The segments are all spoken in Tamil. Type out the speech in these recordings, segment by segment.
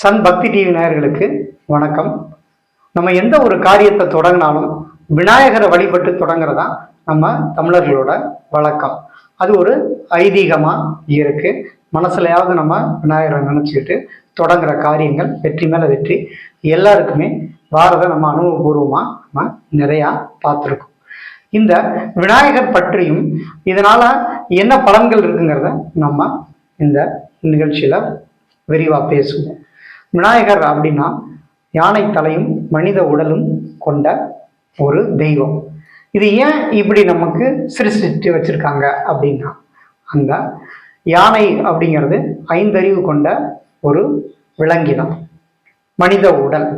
சன் பக்தி டிவி நேயர்களுக்கு வணக்கம். நம்ம எந்த ஒரு காரியத்தை தொடங்கினாலும் விநாயகரை வழிபட்டு தொடங்குறதா நம்ம தமிழர்களோட வழக்கம். அது ஒரு ஐதீகமா இருக்கு. மனசுலயாவது நம்ம விநாயகரை நினைச்சுக்கிட்டு தொடங்குற காரியங்கள் வெற்றி மேல வெற்றி எல்லாருக்குமே வாரதை நம்ம அனுபவபூர்வமா நம்ம நிறையா பார்த்துருக்கோம். இந்த விநாயகர் பற்றியும் இதனால என்ன பலன்கள் இருக்குங்கிறத நம்ம இந்த நிகழ்ச்சியில விரிவா பேசுவோம். விநாயகர் அப்படின்னா யானை தலையும் மனித உடலும் கொண்ட ஒரு தெய்வம். இது ஏன் இப்படி நமக்கு சிருஷ்டித்து வச்சிருக்காங்க அப்படின்னா அந்த யானை அப்படிங்கிறது ஐந்தறிவு கொண்ட ஒரு விலங்கினம் மனித உடல்.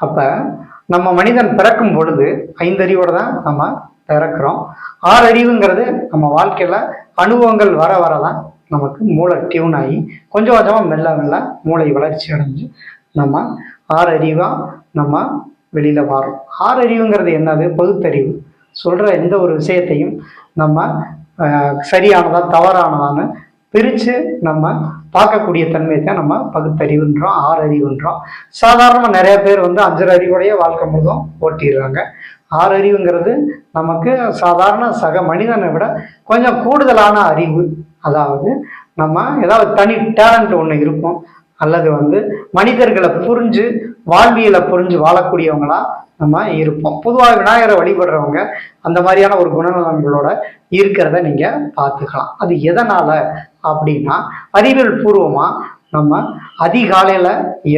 அப்ப நம்ம மனிதன் பிறக்கும் பொழுது ஐந்தறிவோட தான் நம்ம பிறக்கிறோம். ஆறறிவுங்கிறது நம்ம வாழ்க்கையில அனுபவங்கள் வர வர தான் நமக்கு மூளை டியூன் ஆகி கொஞ்சம் கொஞ்சமாக மெல்ல மெல்ல மூளை வளர்ச்சி அடைஞ்சு நம்ம ஆறறிவாக நம்ம வெளியில் வரோம். ஆறறிவுங்கிறது என்னது? பகுத்தறிவு சொல்கிற எந்த ஒரு விஷயத்தையும் நம்ம சரியானதா தவறானதான்னு பிரித்து நம்ம பார்க்கக்கூடிய தன்மையை தான் நம்ம பகுத்தறிவுன்றோம் ஆறறிவுன்றோம். சாதாரணமாக நிறைய பேர் வந்து அஞ்சு அறிவுடைய வாழ்க்கை முழுதும் ஓட்டிடுறாங்க. ஆறறிவுங்கிறது நமக்கு சாதாரண சக மனிதனை விட கொஞ்சம் கூடுதலான அறிவு. அதாவது நம்ம ஏதாவது தனி டேலண்ட் ஒன்று இருக்கும். அல்லது வந்து மனிதர்களை புரிஞ்சு வாழ்வியலை புரிஞ்சு வாழக்கூடியவங்களா நம்ம இருப்போம். பொதுவாக விநாயகரை வழிபடுறவங்க அந்த மாதிரியான ஒரு குணநலன்களோட இருக்கிறத நீங்க பார்த்துக்கலாம். அது எதனால அப்படின்னா அறிவியல் பூர்வமா நம்ம அதிகாலையில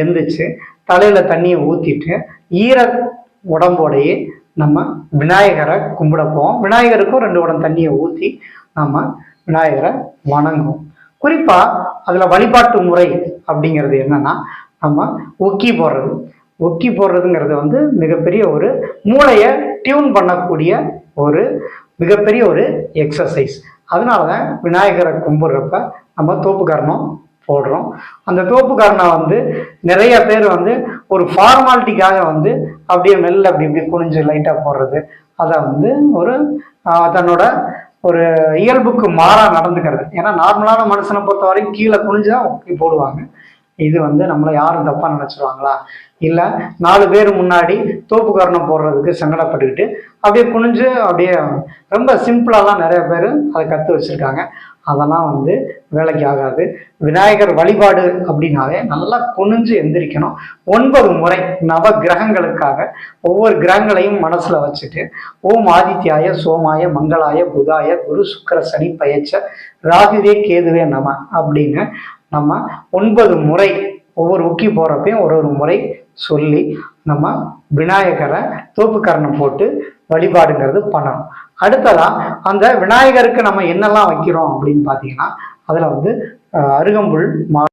எந்திரிச்சு தலையில தண்ணியை ஊத்திட்டு ஈர உடம்போடையே நம்ம விநாயகரை கும்பிட போவோம் விநாயகருக்கும் ரெண்டு உடம் தண்ணியை ஊற்றி நம்ம விநாயகரை வணங்குவோம் குறிப்பா அதுல வழிபாட்டு முறை அப்படிங்கிறது என்னன்னா நம்ம ஒக்கி போடுறது. ஒக்கி போடுறதுங்கிறது வந்து மிகப்பெரிய ஒரு மூளையை டியூன் பண்ணக்கூடிய ஒரு மிகப்பெரிய ஒரு எக்ஸசைஸ் அதனால தான் விநாயகரை கும்பிட்றப்ப நம்ம தோப்புக்கரணம் போடுறோம். அந்த தோப்புக்கரணம் வந்து நிறைய பேர் வந்து ஒரு ஃபார்மாலிட்டிக்காக வந்து அப்படியே மெல்ல அப்படி இப்படி குனிஞ்சு லைட்டாக போடுறது. அதை வந்து ஒரு தன்னோட ஒரு இயல்புக்கு மாறாக நடந்துக்கிறது. ஏன்னா நார்மலான மனுஷனை பொறுத்த வரைக்கும் கீழே குனிஞ்சுதான் தான் போடுவாங்க. இது வந்து நம்மளை யாரும் தப்பாக நினச்சிருவாங்களா? இல்லை நாலு பேர் முன்னாடி தோப்பு காரணம் போடுறதுக்கு சங்கடப்பட்டுக்கிட்டு அப்படியே குனிஞ்சு அப்படியே ரொம்ப சிம்பிளாலாம் நிறைய பேர் அதை கற்று வச்சிருக்காங்க. அதெல்லாம் வந்து வேலைக்கு ஆகாது. விநாயகர் வழிபாடு அப்படின்னாவே நல்லா குனிஞ்சு எந்திரிக்கணும். ஒன்பது முறை நவ கிரகங்களுக்காக ஒவ்வொரு கிரகங்களையும் மனசுல வச்சுட்டு ஓம் ஆதித்யாய சோமாய மங்களாய புதாய குரு சுக்கிர சனி பயச்ச ராகுவே கேதுவே நம அப்படின்னு நம்ம ஒன்பது முறை ஒவ்வொரு உக்கி போறப்பையும் ஒரு ஒரு முறை சொல்லி நம்ம விநாயகரை தோப்புக்கரணம் போட்டு வழிபாடுங்கிறது பண்ணணும். அடுத்ததா அந்த விநாயகருக்கு நம்ம என்னெல்லாம் வைக்கிறோம் அப்படின்னு பார்த்தீங்கன்னா அதில் வந்து அருகம்புல் மா